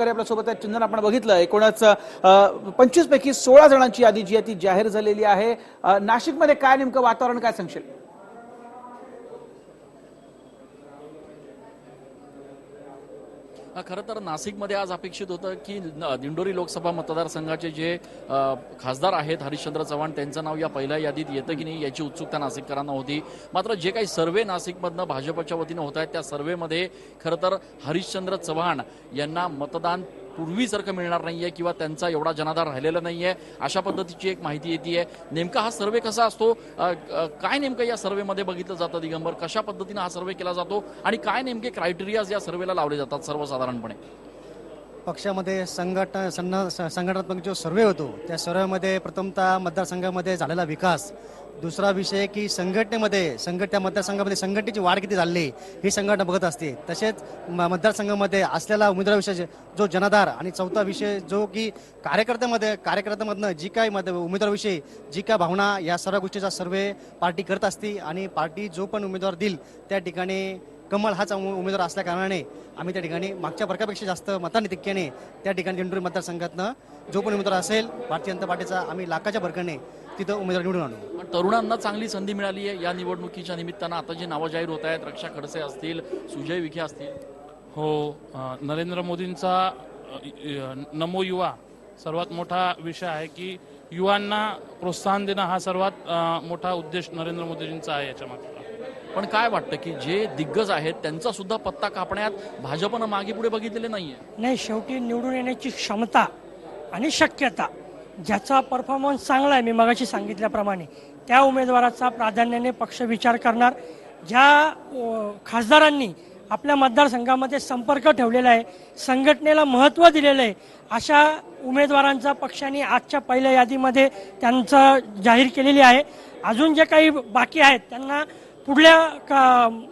आपल्यासोबत आहे चंदन आपण बघितलं एकूणच पंचवीस पैकी सोळा जणांची यादी जी आहे ती जाहीर झालेली आहे. नाशिकमध्ये काय नेमकं वातावरण काय सांगशील? खरं तर नाशिकमध्ये आज अपेक्षित होतं की दिंडोरी लोकसभा मतदारसंघाचे जे खासदार आहेत हरिश्चंद्र चव्हाण त्यांचं नाव या पहिल्या यादीत येतं की नाही याची उत्सुकता नाशिककरांना होती. मात्र जे काही सर्वे नाशिकमधनं भाजपच्या वतीनं होत आहेत त्या सर्वेमध्ये खरं तर हरिश्चंद्र चव्हाण यांना मतदान पूर्वीसारखं मिळणार नाहीये किंवा त्यांचा एवढा जनाधार राहिलेला नाहीये अशा पद्धतीची एक माहिती येते नेमका हा सर्वे कसा असतो? काय नेमकं या सर्वेमध्ये बघितलं जातं दिगंबर? कशा पद्धतीनं हा सर्वे केला जातो? आणि काय नेमके क्रायटेरियाज या सर्वेला लावले जातात सर्वसाधारणपणे? पक्षामध्ये संघटना सन्न- संघटनात्मक जो सर्वे होतो त्या सर्वेमध्ये प्रथमतः मतदारसंघामध्ये झालेला विकास. दुसरा विषय की संघटनेमध्ये संघट त्या मतदारसंघामध्ये संघटनेची वाढ किती झाली ही संघटना बघत असते. तसेच म- मतदारसंघामध्ये असलेला उमेदवाराविषयी जो जनाधार आणि चौथा विषय जो की कार्यकर्त्यामध्ये कार्यकर्त्यामधनं जी काय मत उमेदवाराविषयी जी काय भावना या सर्व गोष्टीचा सर्वे पार्टी करत असते आणि पार्टी जो पण उमेदवार देईल त्या ठिकाणी कमल हाच उमे- उमेदवार असल्या कारणाने आम्ही त्या ठिकाणी मागच्या वर्गापेक्षा जास्त मताधिक्याने त्या ठिकाणी दिंडोरी मतदारसंघातनं जो पण उमेदवार असेल भारतीय जनता पार्टीचा आम्ही लाखाच्या भरकने तिथं उमेदवार निवडून आणू. पण तरुणांना चांगली संधी मिळाली आहे या निवडणुकीच्या निमित्तानं. आता जी नावं जाहीर होत आहेत रक्षा खडसे असतील सुजय विखे असतील. हो नरेंद्र मोदींचा नमो युवा सर्वात मोठा विषय आहे की युवांना प्रोत्साहन देणं हा सर्वात मोठा उद्देश नरेंद्र मोदींचा आहे याच्या मागचा. पण काय वाटतं की जे दिग्गज आहेत त्यांचा सुद्धा पत्ता कापण्यात भाजपनं मागे पुढे बघितलेले नाहीये? नाही शेवटी निवडून येण्याची क्षमता आणि शक्यता ज्याचा परफॉर्मन्स चांगला आहे मी मगाशी सांगितल्याप्रमाणे त्या उमेदवाराचा प्राधान्याने पक्ष विचार करणार ज्या खासदारांनी आपल्या मतदारसंघामध्ये संपर्क ठेवलेला आहे संघटनेला महत्त्व दिलेलं आहे अशा उमेदवारांचा पक्षाने आजच्या पहिल्या यादीमध्ये त्यांचं जाहीर केलेली आहे. अजून जे काही बाकी आहेत त्यांना पुढल्या का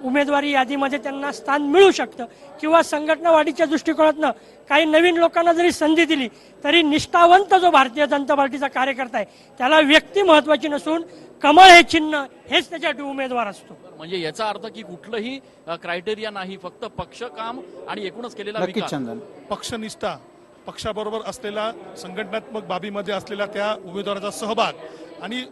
उमेदवारी यादीमध्ये त्यांना स्थान मिळू शकतं किंवा संघटना वाढीच्या दृष्टिकोनातनं काही नवीन लोकांना जरी संधी दिली तरी निष्ठावंत जो भारतीय जनता पार्टीचा कार्यकर्ता आहे त्याला व्यक्ती महत्वाची नसून कमळ हे चिन्ह हेच त्याच्यासाठी उमेदवार असतो. म्हणजे याचा अर्थ की कुठलंही क्रायटेरिया नाही फक्त पक्ष काम आणि एकूणच केलेला पक्षनिष्ठा पक्षाबरोबर असलेला संघटनात्मक बाबीमध्ये असलेला त्या उमेदवाराचा सहभाग आणि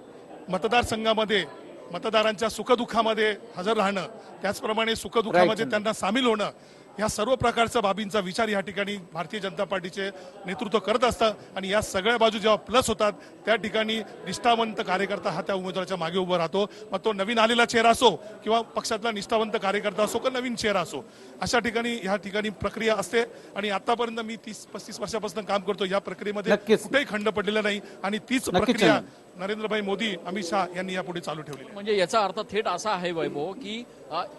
मतदारसंघामध्ये मतदारांच्या सुखदुःखामध्ये हजर राहणं त्याचप्रमाणे सुखदुःखामध्ये. त्यांना सामील होणं या सर्व प्रकारच्या बाबींचा विचार या ठिकाणी भारतीय जनता पार्टीचे नेतृत्व करत असतं आणि या सगळ्या बाजू जेव्हा प्लस होतात त्या ठिकाणी निष्ठावंत कार्यकर्ता हा त्या उमेदवाराच्या मागे उभा राहतो मग तो नवीन आलेला चेहरा असो किंवा पक्षातला निष्ठावंत कार्यकर्ता असो किंवा नवीन चेहरा असो अशा ठिकाणी ह्या ठिकाणी प्रक्रिया असते आणि आतापर्यंत मी तीस पस्तीस वर्षापासून काम करतो या प्रक्रियेमध्ये. कुठेही खंड पडलेला नाही आणि तीच प्रक्रिया. नरेंद्रभाई मोदी अमित शहा यांनी यापुढे चालू ठेवलेली आहे म्हणजे याचा अर्थ थेट असा आहे वैभव की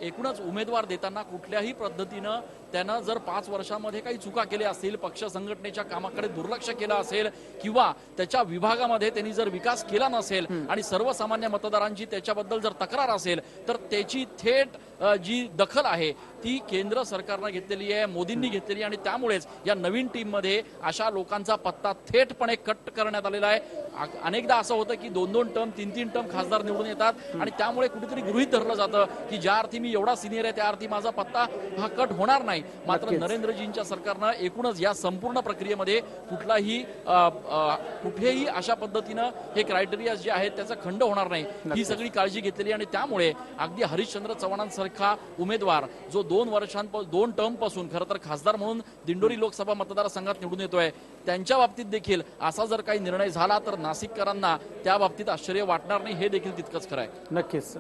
एकूणच उमेदवार देताना कुठल्याही पद्धतीनं त्यानं जर पाच वर्षामध्ये काही चुका केल्या असतील पक्ष संघटनेच्या कामाकडे दुर्लक्ष केलं असेल किंवा त्याच्या विभागामध्ये त्यांनी जर विकास केला नसेल आणि सर्वसामान्य मतदारांची त्याच्याबद्दल जर तक्रार असेल तर त्याची थेट जी दखल आहे ती केंद्र सरकारनं घेतलेली आहे मोदींनी घेतलेली आहे आणि त्यामुळेच या नवीन टीममध्ये अशा लोकांचा पत्ता थेटपणे कट करण्यात आलेला आहे. अनेकदा असं होतं की दोन दोन टर्म तीन तीन टर्म खासदार निवडून येतात आणि त्यामुळे कुठेतरी गृहित धरलं जातं की ज्या अर्थी मी एवढा सिनियर आहे त्या अर्थी माझा पत्ता हा कट होणार नाही. मात्र. नरेंद्रजींच्या सरकारनं एकूणच या संपूर्ण प्रक्रियेमध्ये कुठलाही कुठेही अशा पद्धतीनं हे क्रायटेरिया जे आहेत त्याचा खंड होणार नाही. ही सगळी काळजी घेतलेली आणि त्यामुळे अगदी हरिश्चंद्र चव्हाणांसारखा उमेदवार जो दोन वर्षांपासून दोन टर्मपासून खरं तर खासदार म्हणून दिंडोरी लोकसभा मतदारसंघात निवडून येतोय. त्यांच्या बाबतीत देखील असा जर काही निर्णय झाला तर नाशिककरांना त्या बाबतीत आश्चर्य वाटणार नाही हे देखील तितकंच खरं आहे. नक्कीच.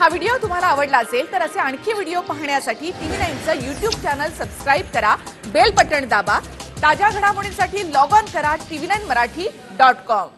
हा व्हिडिओ तुम्हाला आवडला असेल तर असे आणखी व्हिडिओ पाहण्यासाठी टीव्ही नाईनचं युट्यूब चॅनल सबस्क्राईब करा बेल बटण दाबा ताज्या घडामोडींसाठी लॉग ऑन करा TV nine Marathi dot com.